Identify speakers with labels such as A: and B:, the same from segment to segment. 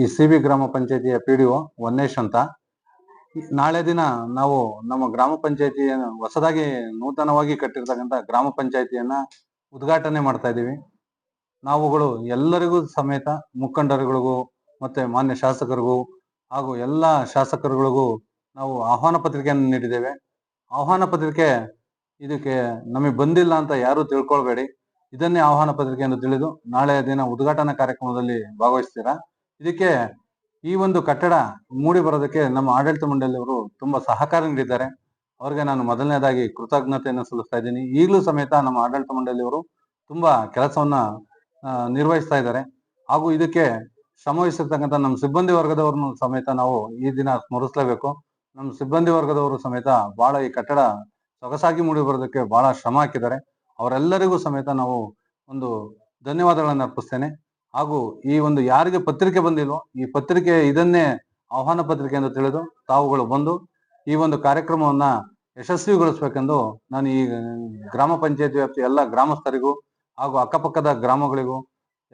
A: ಈ C B ಗ್ರಾಮ ಪಂಚಾಯತಿಯ P D O ವನ್ನೇಶ್ ಅಂತ. ನಾಳೆ ದಿನ ನಾವು ನಮ್ಮ ಗ್ರಾಮ ಪಂಚಾಯತಿಯ ಹೊಸದಾಗಿ ನೂತನವಾಗಿ ಕಟ್ಟಿರ್ತಕ್ಕಂಥ ಗ್ರಾಮ ಪಂಚಾಯತಿಯನ್ನ ಉದ್ಘಾಟನೆ ಮಾಡ್ತಾ ಇದ್ದೀವಿ. ನಾವುಗಳು ಎಲ್ಲರಿಗೂ ಸಮೇತ ಮುಖಂಡರುಗಳಿಗೂ ಮತ್ತೆ ಮಾನ್ಯ ಶಾಸಕರಿಗೂ ಹಾಗೂ ಎಲ್ಲ ಶಾಸಕರುಗಳಿಗೂ ನಾವು ಆಹ್ವಾನ ಪತ್ರಿಕೆಯನ್ನು ನೀಡಿದ್ದೇವೆ. ಆಹ್ವಾನ ಪತ್ರಿಕೆ ಇದಕ್ಕೆ ನಮಗೆ ಬಂದಿಲ್ಲ ಅಂತ ಯಾರು ತಿಳ್ಕೊಳ್ಬೇಡಿ. ಇದನ್ನೇ ಆಹ್ವಾನ ಪತ್ರಿಕೆ ಎಂದು ತಿಳಿದು ನಾಳೆಯ ದಿನ ಉದ್ಘಾಟನಾ ಕಾರ್ಯಕ್ರಮದಲ್ಲಿ ಭಾಗವಹಿಸ್ತೀರಾ? ಇದಕ್ಕೆ ಈ ಒಂದು ಕಟ್ಟಡ ಮೂಡಿ ಬರೋದಕ್ಕೆ ನಮ್ಮ ಆಡಳಿತ ಮಂಡಳಿಯವರು ತುಂಬಾ ಸಹಕಾರ ನೀಡಿದ್ದಾರೆ. ಅವ್ರಿಗೆ ನಾನು ಮೊದಲನೇದಾಗಿ ಕೃತಜ್ಞತೆಯನ್ನು ಸಲ್ಲಿಸ್ತಾ ಇದ್ದೀನಿ. ಈಗಲೂ ಸಮೇತ ನಮ್ಮ ಆಡಳಿತ ಮಂಡಳಿಯವರು ತುಂಬಾ ಕೆಲಸವನ್ನ ನಿರ್ವಹಿಸ್ತಾ ಇದ್ದಾರೆ. ಹಾಗೂ ಇದಕ್ಕೆ ಶ್ರಮವಹಿಸಿರ್ತಕ್ಕಂಥ ನಮ್ಮ ಸಿಬ್ಬಂದಿ ವರ್ಗದವ್ರನ್ನು ಸಮೇತ ನಾವು ಈ ದಿನ ಸ್ಮರಿಸಲೇಬೇಕು. ನಮ್ಮ ಸಿಬ್ಬಂದಿ ವರ್ಗದವರು ಸಮೇತ ಬಹಳ ಈ ಕಟ್ಟಡ ಸೊಗಸಾಗಿ ಮೂಡಿ ಬರೋದಕ್ಕೆ ಬಹಳ ಶ್ರಮ ಹಾಕಿದ್ದಾರೆ. ಅವರೆಲ್ಲರಿಗೂ ಸಮೇತ ನಾವು ಒಂದು ಧನ್ಯವಾದಗಳನ್ನು ಅರ್ಪಿಸ್ತೇನೆ. ಹಾಗೂ ಈ ಒಂದು ಯಾರಿಗೆ ಪತ್ರಿಕೆ ಬಂದಿಲ್ವೋ ಈ ಪತ್ರಿಕೆ ಇದನ್ನೇ ಆಹ್ವಾನ ಪತ್ರಿಕೆ ಎಂದು ತಿಳಿದು ತಾವುಗಳು ಬಂದು ಈ ಒಂದು ಕಾರ್ಯಕ್ರಮವನ್ನ ಯಶಸ್ವಿಗೊಳಿಸಬೇಕೆಂದು ನಾನು ಈ ಗ್ರಾಮ ಪಂಚಾಯತ್ ವ್ಯಾಪ್ತಿ ಎಲ್ಲ ಗ್ರಾಮಸ್ಥರಿಗೂ ಹಾಗೂ ಅಕ್ಕಪಕ್ಕದ ಗ್ರಾಮಗಳಿಗೂ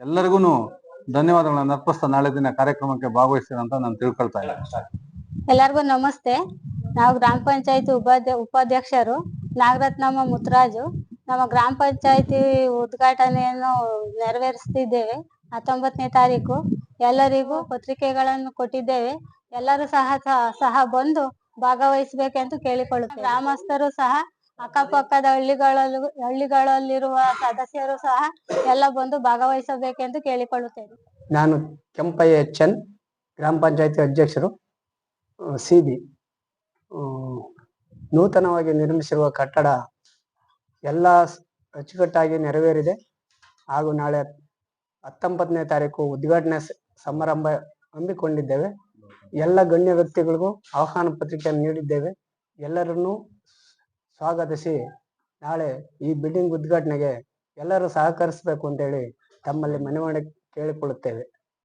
A: ಎಲ್ಲರಿಗೂ ಧನ್ಯವಾದಗಳನ್ನು ಅರ್ಪಿಸ್ತಾ ನಾಳೆ ದಿನ ಕಾರ್ಯಕ್ರಮಕ್ಕೆ ಭಾಗವಹಿಸ್ತೀರಂತ ನಾನು ತಿಳ್ಕೊಳ್ತಾ ಇದ್ದೇನೆ.
B: ಎಲ್ಲರಿಗೂ ನಮಸ್ತೆ. ನಾವು ಗ್ರಾಮ ಪಂಚಾಯತಿ ಉಪಾಧ್ಯ ಉಪಾಧ್ಯಕ್ಷರು ನಾಗರತ್ನಮ್ಮ ಮುತ್ತರಾಜು ನಮ್ಮ ಗ್ರಾಮ ಪಂಚಾಯತಿ ಉದ್ಘಾಟನೆಯನ್ನು ನೆರವೇರಿಸ್ತಿದ್ದೇವೆ. ಹತ್ತೊಂಬತ್ತನೇ ತಾರೀಕು. ಎಲ್ಲರಿಗೂ ಪತ್ರಿಕೆಗಳನ್ನು ಕೊಟ್ಟಿದ್ದೇವೆ. ಎಲ್ಲರೂ ಸಹ ಸಹ- ಬಂದು ಭಾಗವಹಿಸಬೇಕೆಂದು ಕೇಳಿಕೊಳ್ಳುತ್ತೇವೆ. ಗ್ರಾಮಸ್ಥರು ಸಹ, ಅಕ್ಕಪಕ್ಕದ ಹಳ್ಳಿಗಳಲ್ಲೂ, ಹಳ್ಳಿಗಳಲ್ಲಿರುವ ಸದಸ್ಯರು ಸಹ ಎಲ್ಲ ಬಂದು ಭಾಗವಹಿಸಬೇಕೆಂದು ಕೇಳಿಕೊಳ್ಳುತ್ತೇವೆ.
C: ನಾನು ಕೆಂಪಯ್ಯ ಎಚ್ ಎನ್ ಗ್ರಾಮ ಪಂಚಾಯತಿ ಅಧ್ಯಕ್ಷರು ಸಿ ಬಿ ನೂತನವಾಗಿ ನಿರ್ಮಿಸಿರುವ ಕಟ್ಟಡ ಎಲ್ಲ ಅಚ್ಚುಕಟ್ಟಾಗಿ ನೆರವೇರಿದೆ. ಹಾಗೂ ನಾಳೆ ಹತ್ತೊಂಬತ್ತನೇ ತಾರೀಕು ಉದ್ಘಾಟನೆ ಸಮಾರಂಭ ಹಮ್ಮಿಕೊಂಡಿದ್ದೇವೆ. ಎಲ್ಲ ಗಣ್ಯ ವ್ಯಕ್ತಿಗಳಿಗೂ ಆಹ್ವಾನ ಪತ್ರಿಕೆಯನ್ನು ನೀಡಿದ್ದೇವೆ. ಎಲ್ಲರನ್ನೂ ಸ್ವಾಗತಿಸಿ ನಾಳೆ ಈ ಬಿಲ್ಡಿಂಗ್ ಉದ್ಘಾಟನೆಗೆ ಎಲ್ಲರೂ ಸಹಕರಿಸಬೇಕು ಅಂತೇಳಿ ತಮ್ಮಲ್ಲಿ ಮನವಿ ಕೇಳಿಕೊಳ್ಳುತ್ತೇವೆ.